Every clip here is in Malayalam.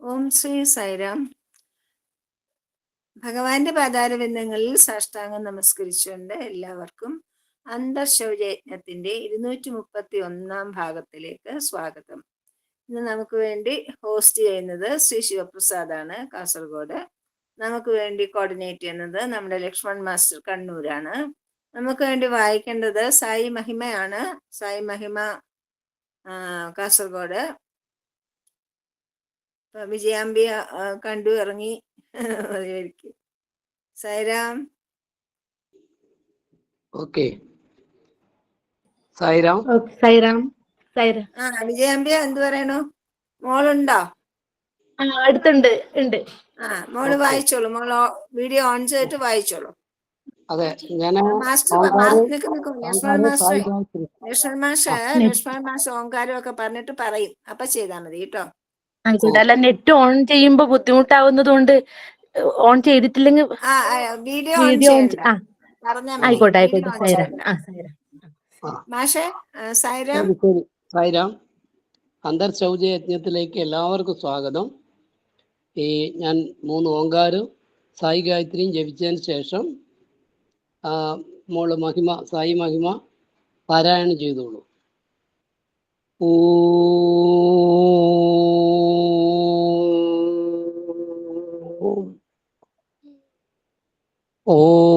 ഓം ശ്രീ സൈറാം ഭഗവാന്റെ പാതാരബന്ധങ്ങളിൽ സാഷ്ടാംഗം നമസ്കരിച്ചുകൊണ്ട് എല്ലാവർക്കും അന്തർശൗചയജ്ഞത്തിന്റെ ഇരുന്നൂറ്റി മുപ്പത്തി ഒന്നാം ഭാഗത്തിലേക്ക് സ്വാഗതം. ഇന്ന് നമുക്ക് വേണ്ടി ഹോസ്റ്റ് ചെയ്യുന്നത് ശ്രീ ശിവപ്രസാദാണ് കാസർഗോഡ്. നമുക്ക് വേണ്ടി കോർഡിനേറ്റ് ചെയ്യുന്നത് നമ്മുടെ ലക്ഷ്മൺ മാസ്റ്റർ കണ്ണൂരാണ്. നമുക്ക് വേണ്ടി വായിക്കേണ്ടത് സായി മഹിമയാണ്. സായി മഹിമ കാസർഗോഡ്. വിജയാംബിയ കണ്ടു ഇറങ്ങി. സൈറാം ഓക്കെ. സായിരാം ഓക്കെ സൈറാം സൈറാം ആ വിജയാംബിയ എന്ത് പറയണു? മോളുണ്ടോ? ആ അടുത്തുണ്ട് ഉണ്ട്. ആ മോൾ വായിച്ചോളൂ. മോൾ വീഡിയോ ഓൺ ചെയ്തിട്ട് വായിച്ചോളൂ. അതെ ഞാൻ മാസ്റ്റർ മാഷ്. ഓങ്കാരം ഒക്കെ പറഞ്ഞിട്ട് പറയും. അപ്പൊ ചെയ്താൽ മതി കേട്ടോ. അല്ല നെറ്റ് ഓൺ ചെയ്യുമ്പോ ബുദ്ധിമുട്ടാവുന്നത് കൊണ്ട് ഓൺ ചെയ്തിട്ടില്ലെങ്കിൽ ആ വീഡിയോ ഓൺ ആയിക്കോട്ടെ ആയിക്കോട്ടെ സൈറാം. ആ സൈറാം മാഷെ സൈറാം അന്തർശൗച യജ്ഞത്തിലേക്ക് എല്ലാവർക്കും സ്വാഗതം. ഈ ഞാൻ മൂന്ന് ഓങ്കാരും സായി ഗായത്രിയും ജപിച്ചതിന് ശേഷം ആ, മോൾ മഹിമ സായി മഹിമ പാരായണം ചെയ്തോളൂ. ഓം ഓം ഓം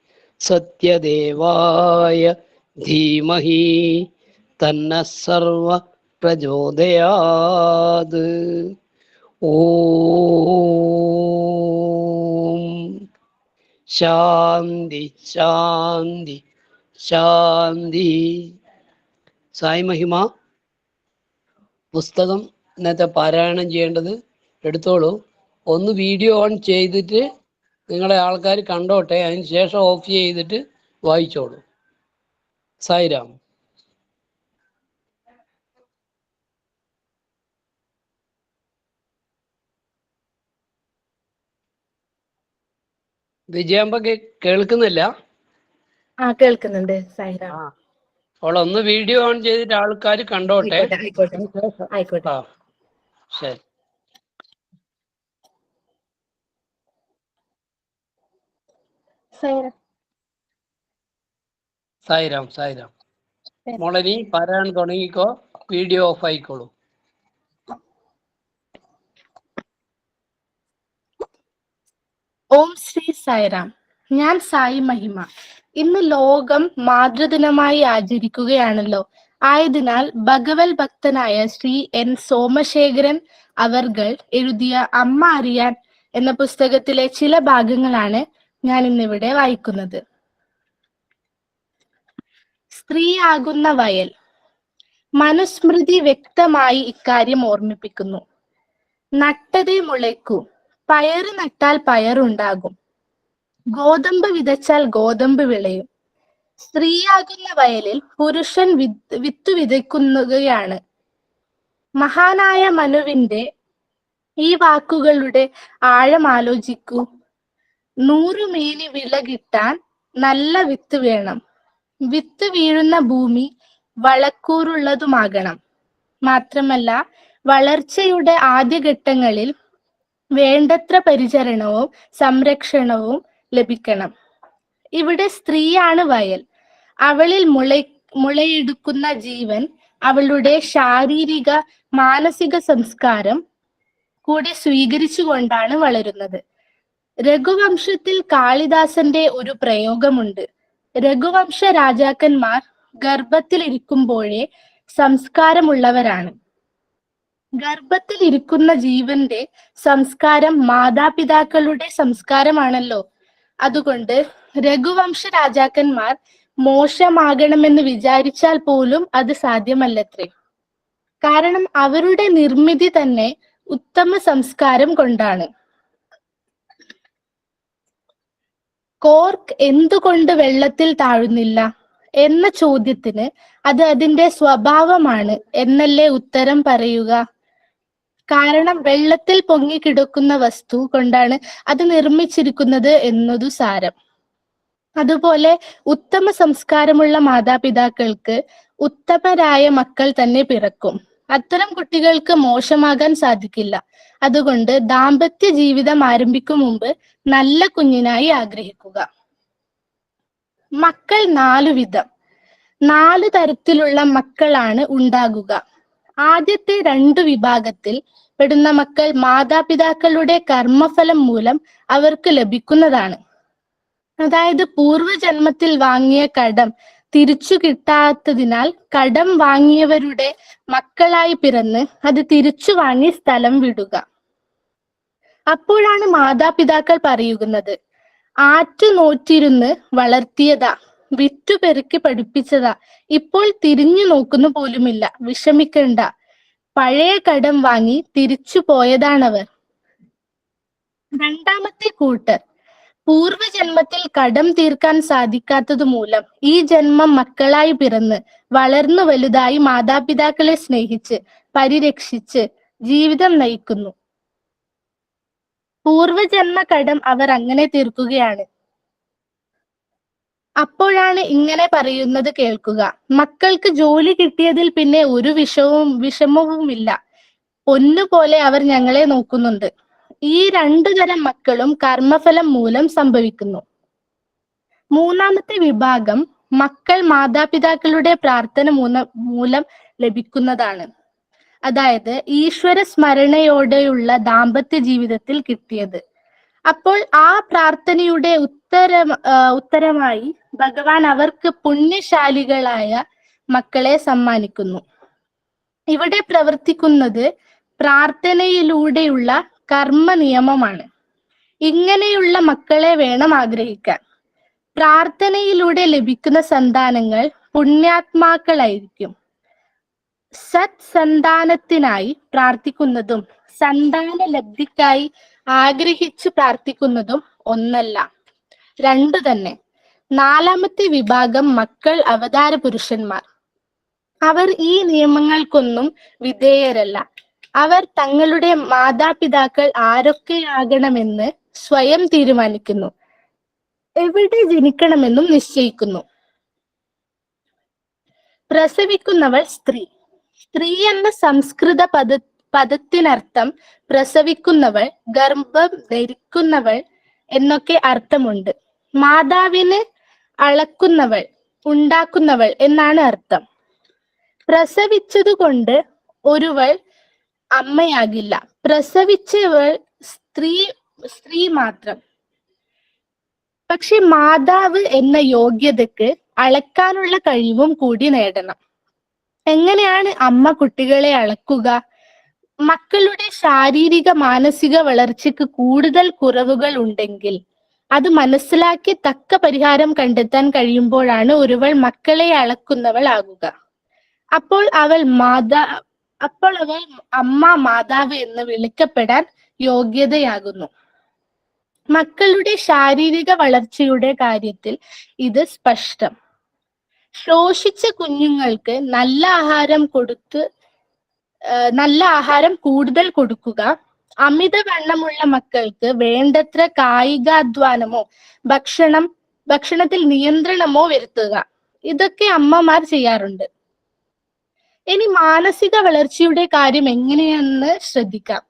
സത്യദേവായ ധീമഹി തന്ന സർവ പ്രചോദയാത് ഓം ശാന്തി ശാന്തി ശാന്തി സായി മഹിമ പുസ്തകം ഇന്നത്തെ പാരായണം ചെയ്യേണ്ടത് എടുത്തോളൂ. ഒന്ന് വീഡിയോ ഓൺ ചെയ്തിട്ട് നിങ്ങളെ ആൾക്കാർ കണ്ടോട്ടെ അതിന് ശേഷം ഓഫ് ചെയ്തിട്ട് വായിച്ചോളൂ. സായിരാം. വിജയാമ്പ കേൾക്കുന്നില്ല? ആ കേൾക്കുന്നുണ്ട് അവളൊന്ന് വീഡിയോ ഓൺ ചെയ്തിട്ട് ആൾക്കാർ കണ്ടോട്ടെ. ആയിക്കോട്ടെ ശരി. സായിരാം സായിരാം. മോളെ നീ പാരായണം തുടങ്ങിക്കോ. വീഡിയോ ഓഫ് ആയിക്കോളൂ. ഓം ശ്രീ സായിറാം ഞാൻ സായി മഹിമ. ഇന്ന് ലോകം മാതൃദിനമായി ആചരിക്കുകയാണല്ലോ. ആയതിനാൽ ഭഗവത് ഭക്തനായ ശ്രീ എൻ സോമശേഖരൻ അവർകൾ എഴുതിയ അമ്മ അറിയാൻ എന്ന പുസ്തകത്തിലെ ചില ഭാഗങ്ങളാണ് ഞാൻ ഇന്നിവിടെ വായിക്കുന്നത്. സ്ത്രീയാകുന്ന വയൽ. മനുസ്മൃതി വ്യക്തമായി ഇക്കാര്യം ഓർമ്മിപ്പിക്കുന്നു. നട്ടതേ മുളയ്ക്കൂ. പയറ് നട്ടാൽ പയറുണ്ടാകും. ഗോതമ്പ് വിതച്ചാൽ ഗോതമ്പ് വിളയും. സ്ത്രീയാകുന്ന വയലിൽ പുരുഷൻ വിത്ത് വിതയ്ക്കുന്നതാണ് മഹാനായ മനുവിന്റെ ഈ വാക്കുകളുടെ ആഴം ആലോചിക്കൂ. നൂറു മേനി വിള കിട്ടാൻ നല്ല വിത്ത് വേണം. വിത്ത് വീഴുന്ന ഭൂമി വളക്കൂറുള്ളതുമാകണം. മാത്രമല്ല വളർച്ചയുടെ ആദ്യഘട്ടങ്ങളിൽ വേണ്ടത്ര പരിചരണവും സംരക്ഷണവും ലഭിക്കണം. ഇവിടെ സ്ത്രീയാണ് വയൽ. അവളിൽ മുള മുളയെടുക്കുന്ന ജീവൻ അവളുടെ ശാരീരിക മാനസിക സംസ്കാരം കൂടി സ്വീകരിച്ചുകൊണ്ടാണ് വളരുന്നത്. രഘുവംശത്തിൽ കാളിദാസന്റെ ഒരു പ്രയോഗമുണ്ട്. രഘുവംശ രാജാക്കന്മാർ ഗർഭത്തിലിരിക്കുമ്പോഴേ സംസ്കാരമുള്ളവരാണ്. ഗർഭത്തിലിരിക്കുന്ന ജീവന്റെ സംസ്കാരം മാതാപിതാക്കളുടെ സംസ്കാരമാണല്ലോ. അതുകൊണ്ട് രഘുവംശ രാജാക്കന്മാർ മോശമാകണമെന്ന് വിചാരിച്ചാൽ പോലും അത് സാധ്യമല്ലത്രേ. കാരണം അവരുടെ നിർമ്മിതി തന്നെ ഉത്തമ സംസ്കാരം കൊണ്ടാണ്. കോർക്ക് എന്തുകൊണ്ട് വെള്ളത്തിൽ താഴുന്നില്ല? എന്ന ചോദ്യത്തിന് അത് അതിന്റെ സ്വഭാവമാണ് എന്നല്ലേ ഉത്തരം പറയുക? കാരണം വെള്ളത്തിൽ പൊങ്ങിക്കിടക്കുന്ന വസ്തു കൊണ്ടാണ് അത് നിർമ്മിച്ചിരിക്കുന്നത് എന്നതു സാരം. അതുപോലെ ഉത്തമ സംസ്കാരമുള്ള മാതാപിതാക്കൾക്ക് ഉത്തമരായ മക്കൾ തന്നെ പിറക്കും. അത്തരം കുട്ടികൾക്ക് മോശമാകാൻ സാധിക്കില്ല. അതുകൊണ്ട് ദാമ്പത്യ ജീവിതം ആരംഭിക്കും മുമ്പ് നല്ല കുഞ്ഞിനായി ആഗ്രഹിക്കുക. മക്കൾ നാലു വിധം. നാല് തരത്തിലുള്ള മക്കളാണ് ഉണ്ടാകുക. ആദ്യത്തെ രണ്ടു വിഭാഗത്തിൽ പെടുന്ന മക്കൾ മാതാപിതാക്കളുടെ കർമ്മഫലം മൂലം അവർക്ക് ലഭിക്കുന്നതാണ്. അതായത് പൂർവജന്മത്തിൽ വാങ്ങിയ കടം തിരിച്ചു കിട്ടാത്തതിനാൽ കടം വാങ്ങിയവരുടെ മക്കളായി പിറന്ന് അത് തിരിച്ചു വാങ്ങി സ്ഥലം വിടുക. അപ്പോഴാണ് മാതാപിതാക്കൾ പറയുന്നത് ആറ്റു നോറ്റിരുന്ന് വളർത്തിയതാ വിറ്റുപെറുക്കി പഠിപ്പിച്ചതാ ഇപ്പോൾ തിരിഞ്ഞു നോക്കുന്നു പോലുമില്ല വിഷമിക്കണ്ട പഴയ കടം വാങ്ങി തിരിച്ചു പോയതാണവർ. രണ്ടാമത്തെ കൂട്ടർ പൂർവജന്മത്തിൽ കടം തീർക്കാൻ സാധിക്കാത്തത് മൂലം ഈ ജന്മം മക്കളായി പിറന്ന് വളർന്നു വലുതായി മാതാപിതാക്കളെ സ്നേഹിച്ച് പരിരക്ഷിച്ച് ജീവിതം നയിക്കുന്നു. പൂർവജന്മ കടം അവർ അങ്ങനെ തീർക്കുകയാണ്. അപ്പോഴാണ് ഇങ്ങനെ പറയുന്നത് കേൾക്കുക. മക്കൾക്ക് ജോലി കിട്ടിയതിൽ പിന്നെ ഒരു വിഷവും വിഷമവുമില്ല. പൊന്നുപോലെ അവർ ഞങ്ങളെ നോക്കുന്നുണ്ട്. ഈ രണ്ടു തരം മക്കളും കർമ്മഫലം മൂലം സംഭവിക്കുന്നു. മൂന്നാമത്തെ വിഭാഗം മക്കൾ മാതാപിതാക്കളുടെ പ്രാർത്ഥന മൂല ലഭിക്കുന്നതാണ്. അതായത് ഈശ്വര സ്മരണയോടെയുള്ള ദാമ്പത്യ ജീവിതത്തിൽ കിട്ടിയത്. അപ്പോൾ ആ പ്രാർത്ഥനയുടെ ഉത്തര ഉത്തരമായി ഭഗവാൻ അവർക്ക് പുണ്യശാലികളായ മക്കളെ സമ്മാനിക്കുന്നു. ഇവിടെ പ്രവർത്തിക്കുന്നത് പ്രാർത്ഥനയിലൂടെയുള്ള കർമ്മ നിയമമാണ് ഇങ്ങനെയുള്ള മക്കളെ വേണം ആഗ്രഹിക്കാൻ. പ്രാർത്ഥനയിലൂടെ ലഭിക്കുന്ന സന്താനങ്ങൾ പുണ്യാത്മാക്കളായിരിക്കും. സത് സന്താനത്തിനായി പ്രാർത്ഥിക്കുന്നതും സന്താന ലബ്ധിക്കായി ആഗ്രഹിച്ചു പ്രാർത്ഥിക്കുന്നതും ഒന്നല്ല. രണ്ടു തന്നെ. നാലാമത്തെ വിഭാഗം മക്കൾ അവതാര പുരുഷന്മാർ. അവർ ഈ നിയമങ്ങൾക്കൊന്നും വിധേയരല്ല. അവർ തങ്ങളുടെ മാതാപിതാക്കൾ ആരൊക്കെയാകണമെന്ന് സ്വയം തീരുമാനിക്കുന്നു. എവിടെ ജനിക്കണമെന്നും നിശ്ചയിക്കുന്നു. പ്രസവിക്കുന്നവൾ സ്ത്രീ. സ്ത്രീ എന്ന സംസ്കൃത പദ പദത്തിനർത്ഥം പ്രസവിക്കുന്നവൾ ഗർഭം ധരിക്കുന്നവൾ എന്നൊക്കെ അർത്ഥമുണ്ട്. മാതാവിന് അളക്കുന്നവൾ ഉണ്ടാക്കുന്നവൾ എന്നാണ് അർത്ഥം. പ്രസവിച്ചതുകൊണ്ട് ഒരുവൾ അമ്മയാകില്ല. പ്രസവിച്ചവൾ സ്ത്രീ സ്ത്രീ മാത്രം. പക്ഷെ മാതാവ് എന്ന യോഗ്യതക്ക് അളക്കാനുള്ള കഴിവും കൂടി നേടണം. എങ്ങനെയാണ് അമ്മ കുട്ടികളെ അളക്കുക? മക്കളുടെ ശാരീരിക മാനസിക വളർച്ചയ്ക്ക് കൂടുതൽ കുറവുകൾ ഉണ്ടെങ്കിൽ അത് മനസ്സിലാക്കി തക്ക പരിഹാരം കണ്ടെത്താൻ കഴിയുമ്പോഴാണ് ഒരുവൾ മക്കളെ അളക്കുന്നവൾ ആകുക. അപ്പോൾ അവൾ മാതാ അപ്പോൾ അവൾ അമ്മ മാതാവ് എന്ന് വിളിക്കപ്പെടാൻ യോഗ്യതയാകുന്നു. മക്കളുടെ ശാരീരിക വളർച്ചയുടെ കാര്യത്തിൽ ഇത് സ്പഷ്ടം. ശോഷിച്ച കുഞ്ഞുങ്ങൾക്ക് നല്ല ആഹാരം കൊടുത്ത് നല്ല ആഹാരം കൂടുതൽ കൊടുക്കുക. അമിതവണ്ണമുള്ള മക്കൾക്ക് വേണ്ടത്ര കായികാധ്വാനമോ ഭക്ഷണം ഭക്ഷണത്തിൽ നിയന്ത്രണമോ വരുത്തുക. ഇതൊക്കെ അമ്മമാർ ചെയ്യാറുണ്ട്. ഇനി മാനസിക വളർച്ചയുടെ കാര്യം എങ്ങനെയെന്ന് ശ്രദ്ധിക്കാം.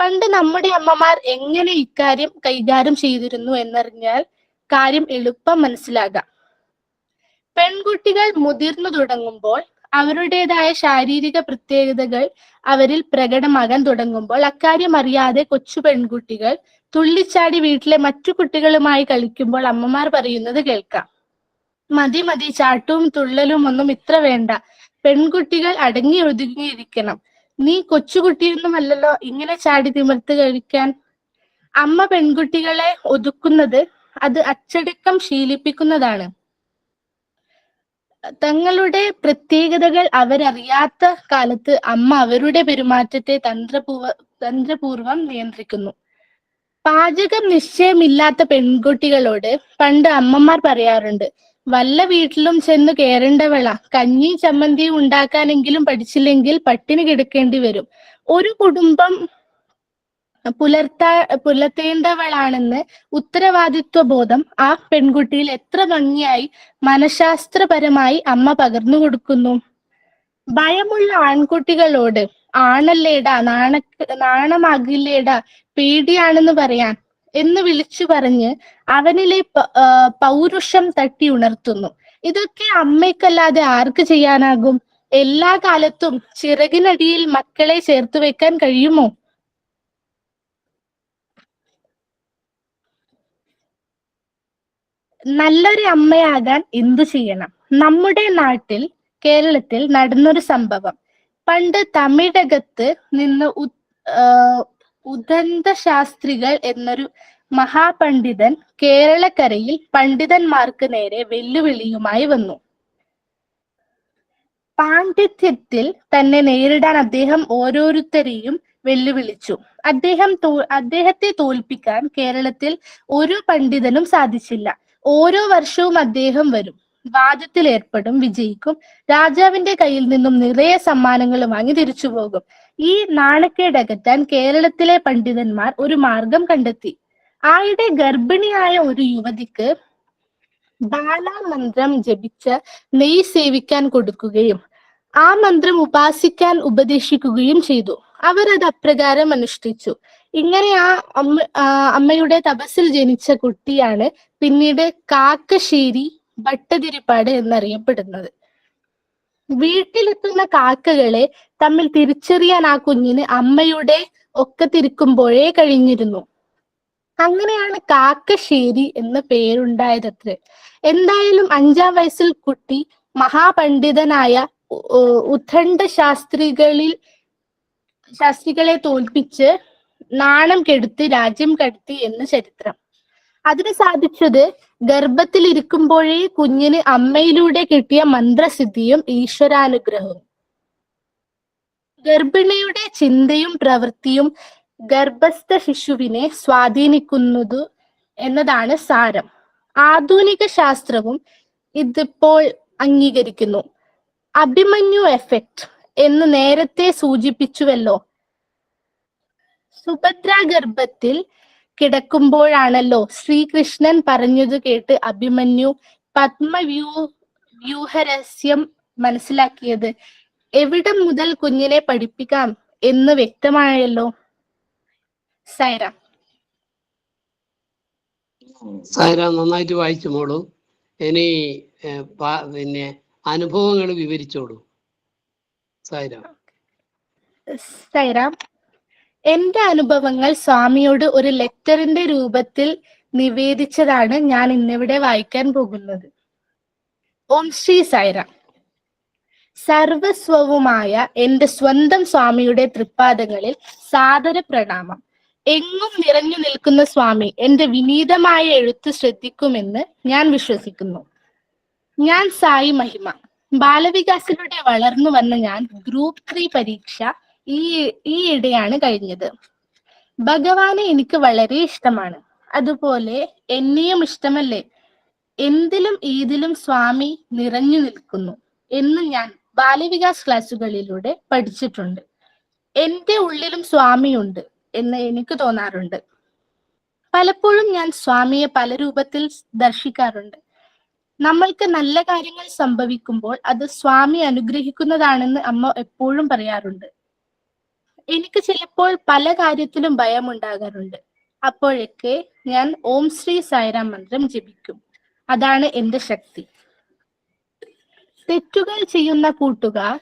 പണ്ട് നമ്മുടെ അമ്മമാർ എങ്ങനെ ഇക്കാര്യം കൈകാര്യം ചെയ്തിരുന്നു എന്നറിഞ്ഞാൽ കാര്യം എളുപ്പം മനസ്സിലാകാം. പെൺകുട്ടികൾ മുതിർന്നു തുടങ്ങുമ്പോൾ അവരുടേതായ ശാരീരിക പ്രത്യേകതകൾ അവരിൽ പ്രകടമാകാൻ തുടങ്ങുമ്പോൾ അക്കാര്യം അറിയാതെ കൊച്ചു പെൺകുട്ടികൾ തുള്ളിച്ചാടി വീട്ടിലെ മറ്റു കുട്ടികളുമായി കളിക്കുമ്പോൾ അമ്മമാർ പറയുന്നത് കേൾക്കാം. മതി മതി ചാട്ടവും തുള്ളലും ഒന്നും ഇത്ര വേണ്ട. പെൺകുട്ടികൾ അടങ്ങി ഒതുങ്ങിയിരിക്കണം. നീ കൊച്ചുകുട്ടിയൊന്നുമല്ലല്ലോ ഇങ്ങനെ ചാടി തിമിർത്ത് കഴിക്കാൻ. അമ്മ പെൺകുട്ടികളെ ഒതുക്കുന്നത് അത് അച്ചടക്കം ശീലിപ്പിക്കുന്നതാണ്. തങ്ങളുടെ പ്രത്യേകതകൾ അവരറിയാത്ത കാലത്ത് അമ്മ അവരുടെ പെരുമാറ്റത്തെ തന്ത്രപൂർവ തന്ത്രപൂർവം നിയന്ത്രിക്കുന്നു. പാചകം നിശ്ചയമില്ലാത്ത പെൺകുട്ടികളോട് പണ്ട് അമ്മമാർ പറയാറുണ്ട് വല്ല വീട്ടിലും ചെന്ന് കയറേണ്ടവള കഞ്ഞി ചമ്മന്തിയും ഉണ്ടാക്കാനെങ്കിലും പഠിച്ചില്ലെങ്കിൽ പട്ടിണി കിടക്കേണ്ടി വരും. ഒരു കുടുംബം പുലർത്താ പുലർത്തേണ്ടവളാണെന്ന് ഉത്തരവാദിത്വ ബോധം ആ പെൺകുട്ടിയിൽ എത്ര ഭംഗിയായി മനഃശാസ്ത്രപരമായി അമ്മ പകർന്നു കൊടുക്കുന്നു. ഭയമുള്ള ആൺകുട്ടികളോട് ആണല്ലേടാ നാണ നാണമാകില്ലേടാ പേടിയാണെന്ന് പറയാൻ എന്ന് വിളിച്ചു പറഞ്ഞ് അവനിലെ പൗരുഷം തട്ടി ഉണർത്തുന്നു. ഇതൊക്കെ അമ്മയ്ക്കല്ലാതെ ആർക്ക് ചെയ്യാനാകും? എല്ലാ കാലത്തും ചിറകിനടിയിൽ മക്കളെ ചേർത്ത് വെക്കാൻ കഴിയുമോ? നല്ലൊരു അമ്മയാകാൻ എന്തു ചെയ്യണം? നമ്മുടെ നാട്ടിൽ കേരളത്തിൽ നടന്നൊരു സംഭവം. പണ്ട് തമിഴകത്ത് നിന്ന് ഉദന്ത ശാസ്ത്രികൾ എന്നൊരു മഹാപണ്ഡിതൻ കേരളക്കരയിൽ പണ്ഡിതന്മാർക്ക് നേരെ വെല്ലുവിളിയുമായി വന്നു. പാണ്ഡിത്യത്തിൽ തന്നെ നേരിടാൻ അദ്ദേഹം ഓരോരുത്തരെയും വെല്ലുവിളിച്ചു. അദ്ദേഹം അദ്ദേഹത്തെ തോൽപ്പിക്കാൻ കേരളത്തിൽ ഒരു പണ്ഡിതനും സാധിച്ചില്ല. ഓരോ വർഷവും അദ്ദേഹം വരും. വാദത്തിൽ ഏർപ്പെടും വിജയിക്കും. രാജാവിന്റെ കയ്യിൽ നിന്നും നിറയെ സമ്മാനങ്ങൾ വാങ്ങി തിരിച്ചു പോകും. ഈ നാണക്കേടകറ്റാൻ കേരളത്തിലെ പണ്ഡിതന്മാർ ഒരു മാർഗം കണ്ടെത്തി. ആയിടെ ഗർഭിണിയായ ഒരു യുവതിക്ക് ബാലാമന്ത്രം ജപിച്ച് നെയ് സേവിക്കാൻ കൊടുക്കുകയും ആ മന്ത്രം ഉപാസിക്കാൻ ഉപദേശിക്കുകയും ചെയ്തു. അവരത് അപ്രകാരം അനുഷ്ഠിച്ചു. ഇങ്ങനെ ആ അമ്മ അമ്മയുടെ തപസ്സിൽ ജനിച്ച കുട്ടിയാണ് പിന്നീട് കാക്കശ്ശേരി ഭട്ടതിരിപ്പാട് എന്നറിയപ്പെടുന്നത്. വീട്ടിലെത്തുന്ന കാക്കകളെ തമ്മിൽ തിരിച്ചറിയാൻ ആ കുഞ്ഞിന് അമ്മയുടെ ഒക്കെ തിരിക്കുമ്പോഴേ കഴിഞ്ഞിരുന്നു. അങ്ങനെയാണ് കാക്കശ്ശേരി എന്ന പേരുണ്ടായതത്രേ. എന്തായാലും അഞ്ചാം വയസ്സിൽ കുട്ടി മഹാപണ്ഡിതനായ ഉത്ഥണ്ഡ ശാസ്ത്രികളിൽ ശാസ്ത്രികളെ തോൽപ്പിച്ച് നാണം കെടുത്തി രാജ്യം കെടുത്തി എന്ന് ചരിത്രം. അതിന് സാധിച്ചത് ഗർഭത്തിലിരിക്കുമ്പോഴേ കുഞ്ഞിന് അമ്മയിലൂടെ കിട്ടിയ മന്ത്രസിദ്ധിയും ഈശ്വരാനുഗ്രഹവും. ഗർഭിണിയുടെ ചിന്തയും പ്രവൃത്തിയും ഗർഭസ്ഥ ശിശുവിനെ സ്വാധീനിക്കുന്നതു എന്നതാണ് സാരം. ആധുനിക ശാസ്ത്രവും ഇതിപ്പോൾ അംഗീകരിക്കുന്നു. അഭിമന്യു എഫക്റ്റ് എന്ന് നേരത്തെ സൂചിപ്പിച്ചുവല്ലോ സുഭദ്ര ഗർഭത്തിൽ കിടക്കുമ്പോഴാണല്ലോ ശ്രീകൃഷ്ണൻ പറഞ്ഞത് കേട്ട് അഭിമന്യു പത്മവ്യൂ വ്യൂഹരഹസ്യം മനസ്സിലാക്കിയത്. എവിടം മുതൽ കുഞ്ഞിനെ പഠിപ്പിക്കാം എന്ന് വ്യക്തമായല്ലോ സൈറ. സൈറ നന്നായിട്ട് വായിച്ചു മോളൂ. ഇനി പിന്നെ അനുഭവങ്ങൾ വിവരിച്ചോളൂ. സൈറ. സൈറ എന്റെ അനുഭവങ്ങൾ സ്വാമിയോട് ഒരു ലെറ്ററിന്റെ രൂപത്തിൽ നിവേദിച്ചതാണ് ഞാൻ ഇന്നിവിടെ വായിക്കാൻ പോകുന്നത്. ഓം ശ്രീ സൈറ സർവസ്വവുമായ എന്റെ സ്വന്തം സ്വാമിയുടെ തൃപ്പാദങ്ങളിൽ സാദര പ്രണാമം. എങ്ങും നിറഞ്ഞു നിൽക്കുന്ന സ്വാമി എന്റെ വിനീതമായ എഴുത്ത് ശ്രദ്ധിക്കുമെന്ന് ഞാൻ വിശ്വസിക്കുന്നു. ഞാൻ സായി മഹിമ. ബാലവികാസിലൂടെ വളർന്നു വന്ന ഞാൻ ഗ്രൂപ്പ് ത്രീ പരീക്ഷ ഈ ഈയിടെയാണ് കഴിഞ്ഞത്. ഭഗവാനെ എനിക്ക് വളരെ ഇഷ്ടമാണ്. അതുപോലെ എന്നെയും ഇഷ്ടമല്ലേ? എന്തിലും ഏതിലും സ്വാമി നിറഞ്ഞു നിൽക്കുന്നു എന്ന് ഞാൻ ബാലവികാസ് ക്ലാസ്സുകളിലൂടെ പഠിച്ചിട്ടുണ്ട്. എന്റെ ഉള്ളിലും സ്വാമിയുണ്ട് എന്ന് എനിക്ക് തോന്നാറുണ്ട്. പലപ്പോഴും ഞാൻ സ്വാമിയെ പല രൂപത്തിൽ ദർശിക്കാറുണ്ട്. നമ്മൾക്ക് നല്ല കാര്യങ്ങൾ സംഭവിക്കുമ്പോൾ അത് സ്വാമി അനുഗ്രഹിക്കുന്നതാണെന്ന് അമ്മ എപ്പോഴും പറയാറുണ്ട്. എനിക്ക് ചിലപ്പോൾ പല കാര്യത്തിലും ഭയം ഉണ്ടാകാറുണ്ട് അപ്പോഴൊക്കെ ഞാൻ ഓം ശ്രീ സായിരാം മന്ത്രം ജപിക്കും. അതാണ് എന്റെ ശക്തി. തെറ്റുകൾ ചെയ്യുന്ന കൂട്ടുകാർ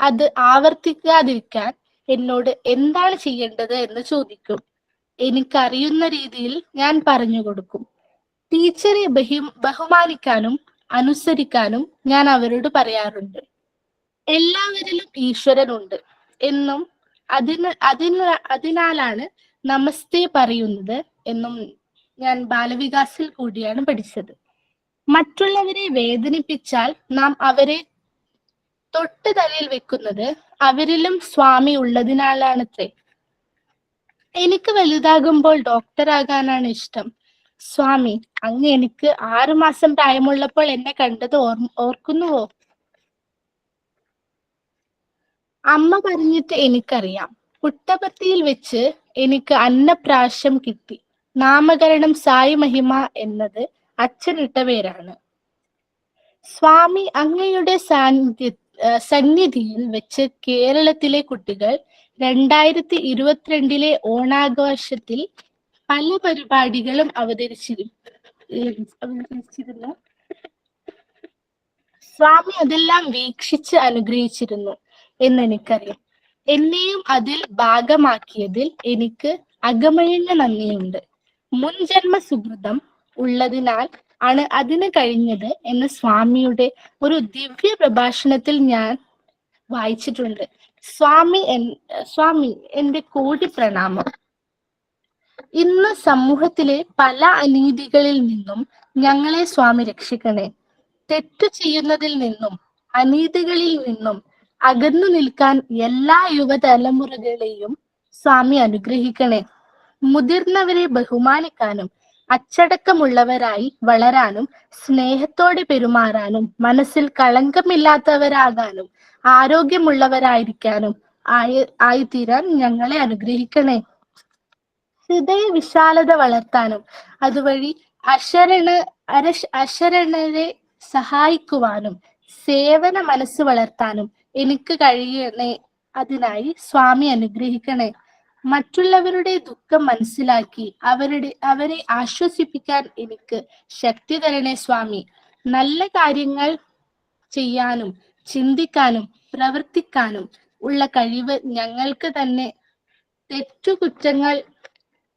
അത് ആവർത്തിക്കാതിരിക്കാൻ എന്നോട് എന്താണ് ചെയ്യേണ്ടത് എന്ന് ചോദിക്കും. എനിക്കറിയുന്ന രീതിയിൽ ഞാൻ പറഞ്ഞു കൊടുക്കും. ടീച്ചറെ ബഹി ബഹുമാനിക്കാനും അനുസരിക്കാനും ഞാൻ അവരോട് പറയാറുണ്ട്. എല്ലാവരിലും ഈശ്വരനുണ്ട് എന്നും അതിന് അതിന് അതിനാലാണ് നമസ്തേ പറയുന്നത് എന്നും ഞാൻ ബാലവികാസിൽ കൂടിയാണ് പഠിച്ചത്. മറ്റുള്ളവരെ വേദനിപ്പിച്ചാൽ നാം അവരെ തൊട്ട് തലയിൽ വെക്കുന്നത് അവരിലും സ്വാമി ഉള്ളതിനാലാണത്രേ. എനിക്ക് വലുതാകുമ്പോൾ ഡോക്ടർ ആകാനാണ് ഇഷ്ടം. സ്വാമി അങ്ങ് എനിക്ക് ആറുമാസം പ്രായമുള്ളപ്പോൾ എന്നെ കണ്ടത് ഓർ ഓർക്കുന്നുവോ? അമ്മ പറഞ്ഞിട്ട് എനിക്കറിയാം. പുട്ടപർത്തിയിൽ വെച്ച് എനിക്ക് അന്നപ്രാശം കിട്ടി. നാമകരണം സായി മഹിമ എന്നത് അച്ഛനിട്ട പേരാണ്. സ്വാമി അങ്ങയുടെ സാന്നിധ്യ സന്നിധിയിൽ വെച്ച് കേരളത്തിലെ കുട്ടികൾ രണ്ടായിരത്തി ഇരുപത്തിരണ്ടിലെ ഓണാഘോഷത്തിൽ പല പരിപാടികളും അവതരിച്ചിരുന്നു. സ്വാമി അതെല്ലാം വീക്ഷിച്ച് അനുഗ്രഹിച്ചിരുന്നു. എന്ന് എനിക്കറിയാം എന്നെയും അതിൽ ഭാഗമാക്കിയതിൽ എനിക്ക് അകമഴിഞ്ഞ നന്ദിയുണ്ട്. മുൻജന്മ സുഹൃതം ഉള്ളതിനാൽ ആണ് അതിന് കഴിഞ്ഞത് എന്ന് സ്വാമിയുടെ ഒരു ദിവ്യ പ്രഭാഷണത്തിൽ ഞാൻ വായിച്ചിട്ടുണ്ട്. സ്വാമി എൻ സ്വാമി എന്റെ കോടി പ്രണാമം. ഇന്ന് സമൂഹത്തിലെ പല അനീതികളിൽ നിന്നും ഞങ്ങളെ സ്വാമി രക്ഷിക്കണേ. തെറ്റു ചെയ്യുന്നതിൽ നിന്നും അനീതികളിൽ നിന്നും അകന്നു നിൽക്കാൻ എല്ലാ യുവതലമുറകളെയും സ്വാമി അനുഗ്രഹിക്കണേ. മുതിർന്നവരെ ബഹുമാനിക്കാനും അച്ചടക്കമുള്ളവരായി വളരാനും സ്നേഹത്തോടെ പെരുമാറാനും മനസ്സിൽ കളങ്കമില്ലാത്തവരാകാനും ആരോഗ്യമുള്ളവരായിരിക്കാനും ആയി ആയിത്തീരാൻ ഞങ്ങളെ അനുഗ്രഹിക്കണേ. ഹൃദയ വിശാലത വളർത്താനും അതുവഴി അശരണ അരശ് അശരണരെ സഹായിക്കുവാനും സേവന മനസ്സ് വളർത്താനും എനിക്ക് കഴിയണേ അതിനായി സ്വാമി അനുഗ്രഹിക്കണേ. മറ്റുള്ളവരുടെ ദുഃഖം മനസ്സിലാക്കി അവരുടെ അവരെ ആശ്വസിപ്പിക്കാൻ എനിക്ക് ശക്തി തരണേ സ്വാമി. നല്ല കാര്യങ്ങൾ ചെയ്യാനും ചിന്തിക്കാനും പ്രവർത്തിക്കാനും ഉള്ള കഴിവ് ഞങ്ങൾക്ക് തന്നെ തെറ്റുകുറ്റങ്ങൾ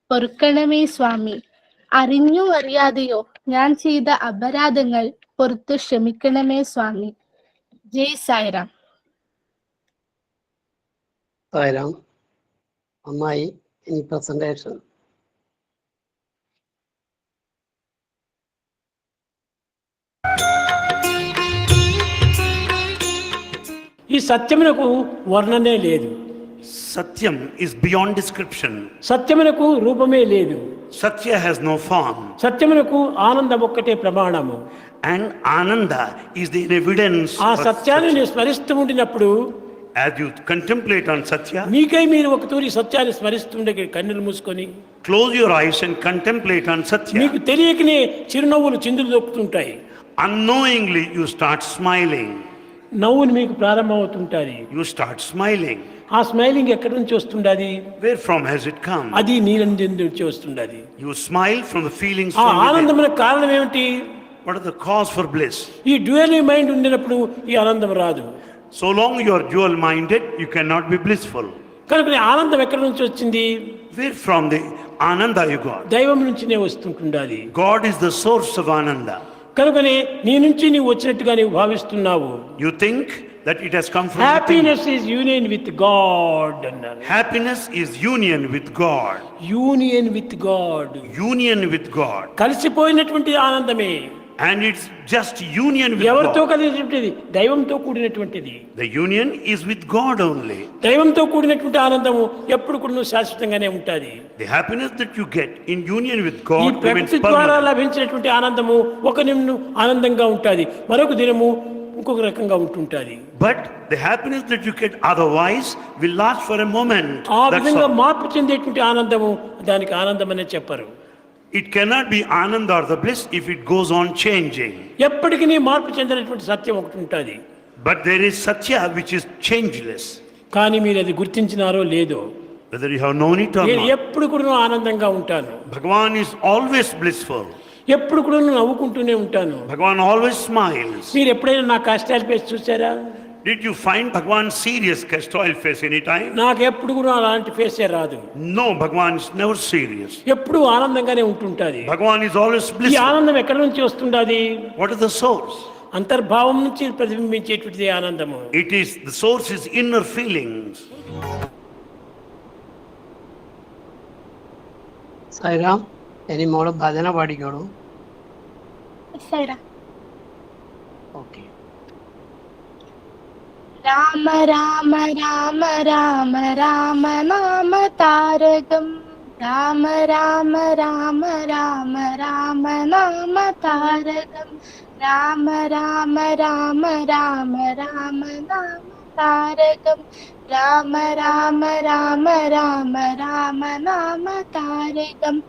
പൊറുക്കണമേ സ്വാമി. അറിഞ്ഞോ അറിയാതെയോ ഞാൻ ചെയ്ത അപരാധങ്ങൾ പുറത്തു ക്ഷമിക്കണമേ സ്വാമി. ജയ് Sairam. Sairam. Amai, any presentation? ఈ సత్యమునకు వర్ణనే లేదు సత్యం ఇస్ బియాండ్ డిస్క్రిప్షన్ సత్యమునకు రూపమే లేదు సత్య హాస్ నో ఫామ్ సత్యమునకు ఆనందం ఒక్కటే ప్రమాణము అండ్ ఆనంద ఇస్ ది ఎవిడెన్స్ ఆ సత్యాన్ని స్మరిస్తూ ఉండినప్పుడు As you contemplate on Satya, మీకై మీరు ఒక తూరి సత్యాన్ని స్మరిస్తుండే కన్నులు మూసుకొని close your eyes and contemplate on Satya. మీకు తెలియకనే చిరునవ్వులు చిందులు దొక్కుతుంటాయి Unknowingly, you start smiling. నవ్వులు మీకు ప్రారంభమవుతుంటాయి You start smiling. ఆ స్మైలింగ్ ఎక్కడి నుంచి వస్తుండది Where from has it come? అది నీలంది నుంచి వస్తుండది You smile from the feelings ఆ. ఆనందమైన కారణం ఏమిటి What is the cause for bliss? ఈ డ్యూయలీ మైండ్ ఉండినప్పుడు ఈ ఆనందం రాదు so long you are dual minded you can not be blissful కనుక ఆనందం ఎక్కడి నుంచి వచ్చింది? వేర్ ఫ్రమ్ ది ఆనంద యుగ దైవం నుంచినే వస్తుంటుంది అది God is the source of ఆనంద కనుకనే నీ నుంచి నీవు వచ్చినట్టుగా నీవు భావిస్తున్నావు. You think that it has come from happiness is union with God అన్నారు. Happiness is union with God union with God union with God కలిసిపోయినటువంటి ఆనందమే. అండ్ ఇట్స్ జస్ట్ యూనియన్ ఎవరితో కలిగినటువంటిది? దైవంతో కూడినటువంటిది. The union is with God only దైవంతో కూడినటువంటి ఆనందము ఎప్పుడు కూడా శాశ్వతంగానే ఉంటుంది. The happiness that you get in union with God ప్రకృతి ద్వారా లభించినటువంటి ఆనందము ఒక నిమిషం ఆనందంగా ఉంటుంది మరొక దినము ఇంకొక రకంగా ఉంటుంటుంది. But the happiness that you get otherwise will last for a moment ఆ విధంగా మార్పు చెందేటువంటి ఆనందము దానికి ఆనందం అనే చెప్పరు. It cannot be ananda or the bliss if it goes on changing ఎప్పటికీ మార్పు చెందినటువంటి సత్యం ఒకటి ఉంటుంది. But there is satya which is changeless కానీ మీరు అది గుర్తించినారో లేదో? Whether you have known it or not ఎప్పుడు కూడా ఆనందంగా ఉంటాను. భగవాన్ ఇస్ ఆల్వేస్ బ్లిస్ఫుల్ ఎప్పుడు కూడా నవ్వుకుంటూనే ఉంటాను. భగవాన్ ఆల్వేస్ స్మైల్స్ మీరు ఎప్పుడైనా నా కష్టాలు పేసి చూసారా? Did you find Bhagwan serious castoil face any time? నాకు ఎప్పుడు కూడా అలాంటి ఫేసే రాదు No, Bhagwan is never serious. ఎప్పుడు ఆనందంగానే ఉంటుంటది Bhagwan is always ఈ blissful. ఆనందం ఎక్కడి నుంచి వస్తుండది What is the source? అంతర్భావం నుంచి ప్రతిబింబించేటువంటిది ఆనందము It is the source is inner feelings. Sairam એની મોડો ભાજના પાડી ગયો સાયરા ઓકે राम राम राम राम राम नाम तारकम् राम राम राम राम राम नाम तारकम् राम राम राम राम राम नाम तारकम् राम राम राम राम राम नाम तारकम्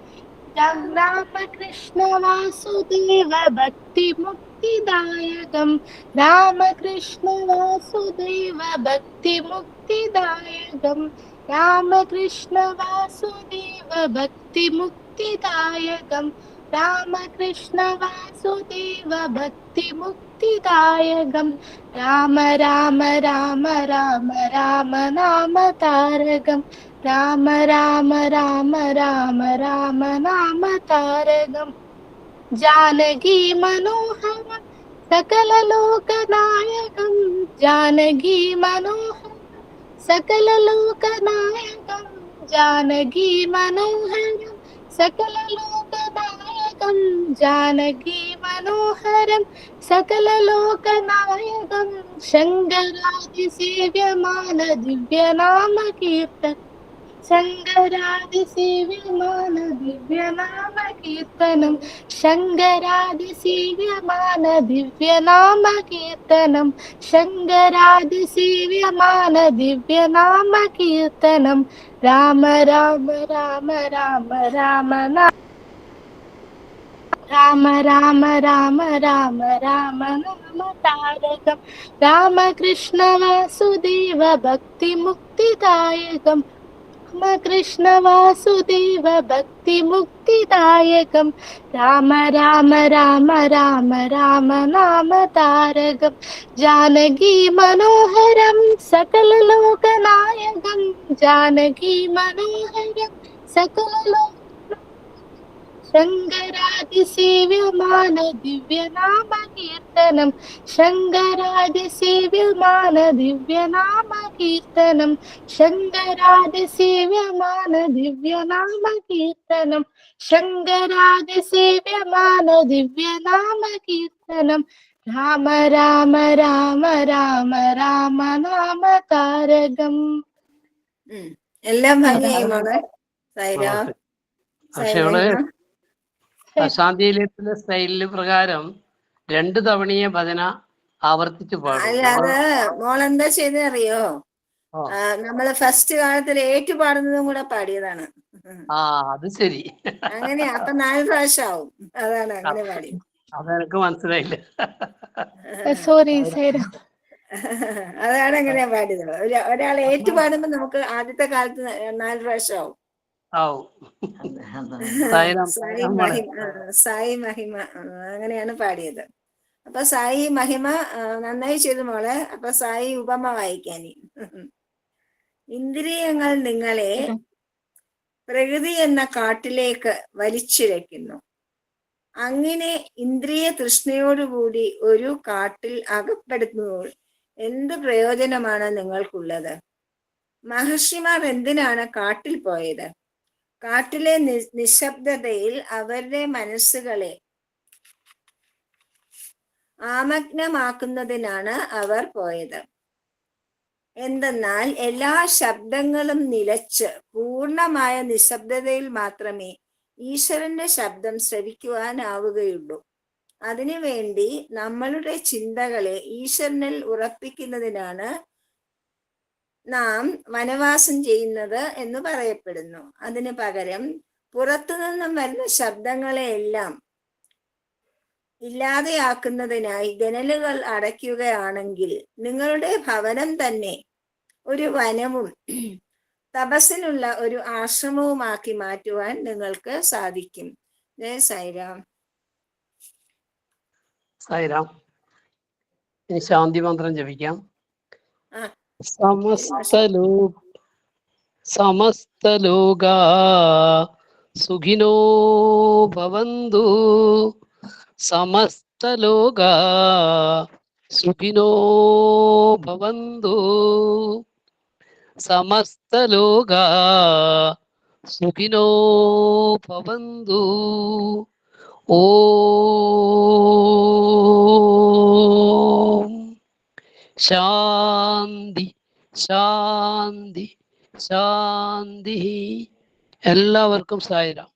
रं राम कृष्णवासुदेव भक्तिमुक् भक्तिदायकं रामकृष्णवासुदेव भक्तिमुक्तिदायकं रामकृष्णवासुदेव भक्तिमुक्तिदायकं रामकृष्णवासुदेव भक्तिमुक्तिदायकं राम राम राम राम राम नाम तारकं राम राम राम राम राम नाम तारकम्। രാമ രാമ രാമ രാമ നാമ താരകം ജാനകി മനോഹരം സകല ലോകനായകം ജാനകി മനോഹരം സകല ലോകനായകം ജാനകി മനോഹരം സകല ലോകനായകം ജാനകി മനോഹരം സകല ലോകനായകം ശങ്കരാതി സേവ്യമാന ദിവ്യനാമ കീർത്തനം. ശങ്കരാതി സേവ്യമാന ദിവ്യനാമ കീർത്തനം. ശങ്കരാതി സേവ്യമാന ദിവ്യനാമ കീർത്തനം. രാമ രാമ രാമ രാമ രാമ രാമ രാമ രാമ രാമ രാമ നാമ താരകം. രാമകൃഷ്ണ വാസുദേവ ഭക്തി മുക്തിദായകം രാമകൃഷ്ണ വാസുദേവ ഭക്തി മുക്തിദായകം രാമ രാമ രാമ രാമ രാമ നാമ താരകം ജാനകി മനോഹരം സകല ലോകനായകം ജാനകി മനോഹരം സകല ലോക ശങ്കരാതി സേവ്യമാന ദിവ്യനാമ കീർത്തനം. ശങ്കരാതി സേവ്യമാന ദിവ്യനാമ കീർത്തനം. ശങ്കരാതി സേവ്യമാന ദിവ്യനാമ കീർത്തനം. ശങ്കരാതി സേവ്യമാന ദിവ്യനാമ കീർത്തനം. രാമ രാമ രാമ രാമ രാമ നാമ താരകം. എല്ലാം ഭംഗിയായി മോളെ. സൈറാം പക്ഷെ അവൾ സ്റ്റൈലിൽ പ്രകാരം രണ്ടു തവണയെ ഭജന ആവർത്തിച്ച് അല്ല പാടും അത് മോളെന്താ ചെയ്തറിയോ. നമ്മൾ ഫസ്റ്റ് കാലത്തിൽ ഏറ്റു പാടുന്നതും കൂടെ പാടിയതാണ്. ആ അത് ശരി. അങ്ങനെ അപ്പൊ നാല് പ്രാവശ്യം ആവും അതാണ് അങ്ങനെ പാടി. അതെനിക്ക് മനസ്സിലായില്ല. സോറി സൈറ അതാണ്. എങ്ങനെയാ പാടിയത്. ഒരു- ഒരാൾ ഏറ്റുപാടുമ്പോ നമുക്ക് ആദ്യത്തെ കാലത്ത് നാല് പ്രാവശ്യം ആവും സായി മഹിമ അങ്ങനെയാണ് പാടിയത്. അപ്പൊ സായി മഹിമ നന്നായി ചെയ്തു മോളെ. അപ്പൊ സായി ഉപമ വായിക്കാൻ. ഇന്ദ്രിയങ്ങൾ നിങ്ങളെ പ്രകൃതി എന്ന കാട്ടിലേക്ക് വലിച്ചിഴയ്ക്കുന്നു. അങ്ങനെ ഇന്ദ്രിയ തൃഷ്ണയോടുകൂടി ഒരു കാട്ടിൽ അകപ്പെടുത്തുമ്പോൾ എന്ത് പ്രയോജനമാണ് നിങ്ങൾക്കുള്ളത്? മഹർഷിമാർ എന്തിനാണ് കാട്ടിൽ പോയത്? കാട്ടിലെ നിശബ്ദതയിൽ അവരുടെ മനസ്സുകളെ ആമഗ്നമാക്കുന്നതിനാണ് അവർ പോയത്. എന്തെന്നാൽ എല്ലാ ശബ്ദങ്ങളും നിലച്ച് പൂർണമായ നിശബ്ദതയിൽ മാത്രമേ ഈശ്വരന്റെ ശബ്ദം ശ്രവിക്കുവാനാവുകയുള്ളൂ. അതിനുവേണ്ടി നമ്മളുടെ ചിന്തകളെ ഈശ്വരനിൽ ഉറപ്പിക്കുന്നതിനാണ് നാം വനവാസം ചെയ്യുന്നത് എന്ന് പറയപ്പെടുന്നു. അതിന് പകരം പുറത്തു നിന്നും വരുന്ന ശബ്ദങ്ങളെയെല്ലാം ഇല്ലാതെയാക്കുന്നതിനായി ജനലുകൾ അടയ്ക്കുകയാണെങ്കിൽ നിങ്ങളുടെ ഭവനം തന്നെ ഒരു വനവും തപസ്സിനുള്ള ഒരു ആശ്രമവുമാക്കി മാറ്റുവാൻ നിങ്ങൾക്ക് സാധിക്കും. ജയ സൈറാം സൈറാം ഇനി ശാന്തി മന്ത്രം ജപിക്കാം. సమస్తలు సమస్తలుగా సుఖినో భవందు సమస్తలోగా సుఖినో భవందు సమస్తలోగా సుఖినో భవందు ఓ ഓം ശാന്തി ശാന്തി ശാന്തി എല്ലാവർക്കും സായിരാം